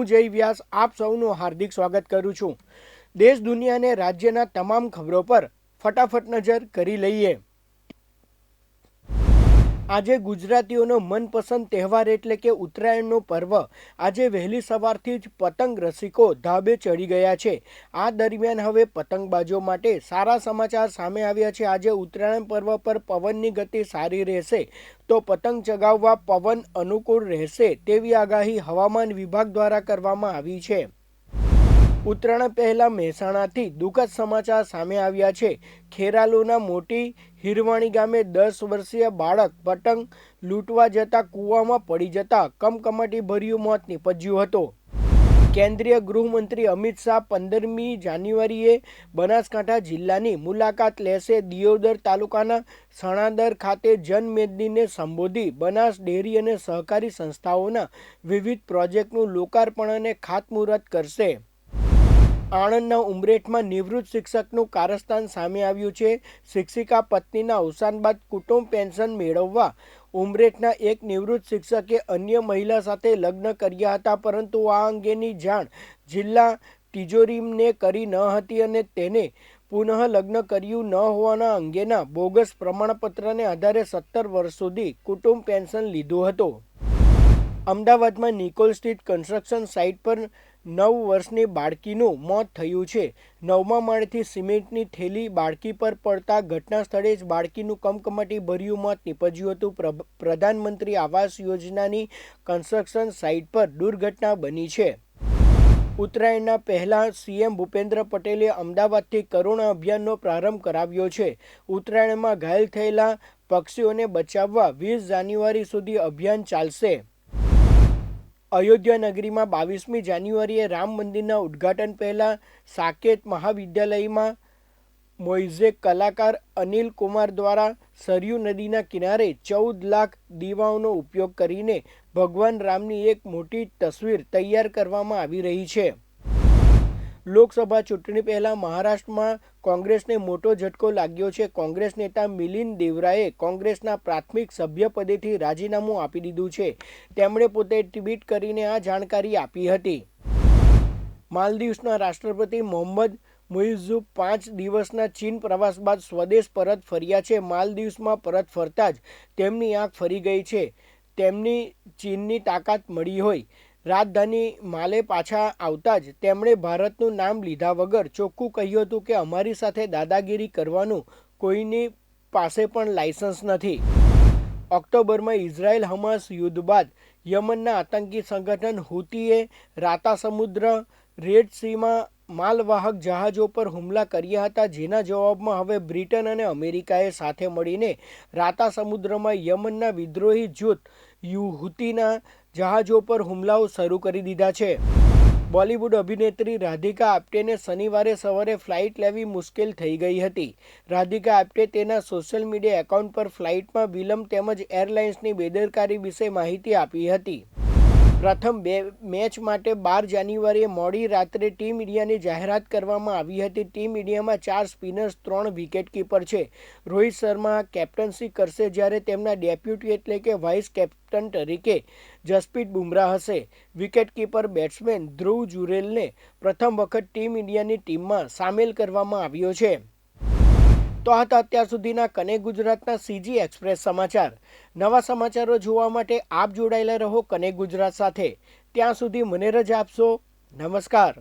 હું જય વ્યાસ, આપ સૌનું હાર્દિક સ્વાગત કરું છું. દેશ દુનિયાને રાજ્યના તમામ ખબરો પર ફટાફટ નજર કરી લઈએ. આજે ગુજરાતીઓનો મનપસંદ તહેવાર એટલે કે ઉત્તરાયણનો પર્વ. આજે વહેલી સવારથી જ પતંગ રસિકો ધાબે ચડી ગયા છે. આ દરમિયાન હવે પતંગબાજો માટે સારા સમાચાર સામે આવ્યા છે. આજે ઉત્તરાયણ પર્વ પર પવનની ગતિ સારી રહેશે તો પતંગ ચગાવવા પવન અનુકૂળ રહેશે તેવી આગાહી હવામાન વિભાગ દ્વારા કરવામાં આવી છે. ઉત્તરાયણ પહેલા મહેસાણાથી દુઃખદ સમાચાર સામે આવ્યા છે. ખેરાલુના મોટી હિરવાણી ગામે દસ વર્ષીય બાળક પતંગ લૂંટવા જતા કૂવામાં પડી જતા કમકમાટી ભર્યું મોત નીપજ્યું હતું. કેન્દ્રીય ગૃહમંત્રી અમિત શાહ પંદરમી જાન્યુઆરીએ બનાસકાંઠા જિલ્લાની મુલાકાત લેશે દિયોદર તાલુકાના સણાદર ખાતે જનમેદનીને સંબોધી બનાસ ડેરી અને સહકારી સંસ્થાઓના વિવિધ પ્રોજેક્ટનું લોકાર્પણ અને ખાતમુહૂર્ત કરશે. આણંદના ઉમરેઠમાં નિવૃત્ત શિક્ષકનું કારસ્તાન સામે આવ્યું છે. શિક્ષિકા પત્નીના અવસાન બાદ કુટુંબ પેન્શન મેળવવા ઉમરેઠના એક નિવૃત્ત શિક્ષકે અન્ય મહિલા સાથે લગ્ન કર્યા હતા, પરંતુ આ અંગેની જાણ જિલ્લા તિજોરીને કરી ન હતી અને તેને પુનઃ લગ્ન કર્યું ન હોવાના અંગેના બોગસ પ્રમાણપત્રને આધારે સત્તર વર્ષ સુધી કુટુંબ પેન્શન લીધું હતું. અમદાવાદમાં નિકોલ સ્થિત કન્સ્ટ્રક્શન સાઇટ પર નવ વર્ષની બાળકીનું મોત થયું છે. નવમા માળથી સિમેન્ટની થેલી બાળકી પર પડતા ઘટના સ્થળે જ બાળકીનું કમકમાટી ભર્યું મોત નીપજ્યું હતું. પ્ર- પ્રધાનમંત્રી આવાસ યોજનાની કન્સ્ટ્રક્શન સાઇટ પર દુર્ઘટના બની છે. ઉત્તરાયણના પહેલા સીએમ ભૂપેન્દ્ર પટેલે અમદાવાદથી કરુણા અભિયાનનો પ્રારંભ કરાવ્યો છે. ઉત્તરાયણમાં ઘાયલ થયેલા પક્ષીઓને બચાવવા વીસ જાન્યુઆરી સુધી અભિયાન ચાલશે. અયોધ્યા નગરીમાં બાવીસમી જાન્યુઆરીએ રામ મંદિરના ઉદ્ઘાટન પહેલાં સાકેત મહાવિદ્યાલયમાં મોઇઝેક કલાકાર અનિલ કુમાર દ્વારા સરયુ નદીના કિનારે ચૌદ લાખ દીવાઓનો ઉપયોગ કરીને ભગવાન રામની એક મોટી તસવીર તૈયાર કરવામાં આવી રહી છે. લોકસભા ચૂંટણી પહેલા મહારાષ્ટ્રમાં કોંગ્રેસને મોટો ઝટકો લાગ્યો છે. કોંગ્રેસ નેતા મિલિંદ દેવરાએ કોંગ્રેસના પ્રાથમિક સભ્યપદેથી રાજીનામું આપી દીધું છે. તેમણે પોતે ટ્વીટ કરીને આ જાણકારી આપી હતી. માલદીવ્સના રાષ્ટ્રપતિ મોહમ્મદ મુઇઝુ પાંચ દિવસના ચીન પ્રવાસ બાદ સ્વદેશ પરત ફર્યા છે. માલદીવ્સમાં પરત ફરતા જ તેમની આંખ ફરી ગઈ છે. તેમની ચીનની તાકાત મળી હોય. રાજધાની માલે પાછા આવતા જ તેમણે ભારતનું નામ લીધા વગર ચોખ્ખું કહ્યું હતું કે અમારી સાથે દાદાગીરી કરવાનું કોઈની પાસે પણ લાયસન્સ નથી. ઓક્ટોબરમાં ઇઝરાયલ હમાસ યુદ્ધ બાદ યમનના આતંકી સંગઠન હુતીએ રાતા સમુદ્ર રેડ સીમાં માલવાહક જહાજો પર હુમલા કર્યા હતા, જેના જવાબમાં હવે બ્રિટન અને અમેરિકાએ સાથે મળીને રાતા સમુદ્રમાં યમનના વિદ્રોહી જૂથ યુહુતીના જહાજો પર હુમલાઓ શરૂ કરી દીધા છે. બોલિવૂડ અભિનેત્રી રાધિકા આપ્ટેને શનિવારે સવારે ફ્લાઇટ લેવી મુશ્કેલ થઈ ગઈ હતી. રાધિકા આપ્ટે તેના સોશિયલ મીડિયા એકાઉન્ટ પર ફ્લાઇટમાં વિલંબ તેમજ એરલાઇન્સની બેદરકારી વિશે માહિતી આપી હતી. પ્રથમ બે મેચ માટે બાર જાન્યુઆરીએ મોડી રાત્રે ટીમ ઇન્ડિયાની જાહેરાત કરવામાં આવી હતી. ટીમ ઇન્ડિયામાં ચાર સ્પિનર્સ, ત્રણ વિકેટ કીપર છે. રોહિત શર્મા કેપ્ટનસી કરશે જ્યારે તેમના ડેપ્યુટી એટલે કે વાઇસ કેપ્ટન તરીકે જસપ્રીત બુમરાહ હશે. વિકેટ કીપર બેટ્સમેન ધ્રુવ જુરેલને પ્રથમ વખત ટીમ ઇન્ડિયાની ટીમમાં સામેલ કરવામાં આવ્યો છે. તો આ હતા અત્યાર સુધીના કને ગુજરાતના સીજી એક્સપ્રેસ સમાચાર. નવા સમાચારો જોવા માટે આપ જોડાયેલા રહો કને ગુજરાત સાથે. ત્યાં સુધી મને રજા આપશો. નમસ્કાર.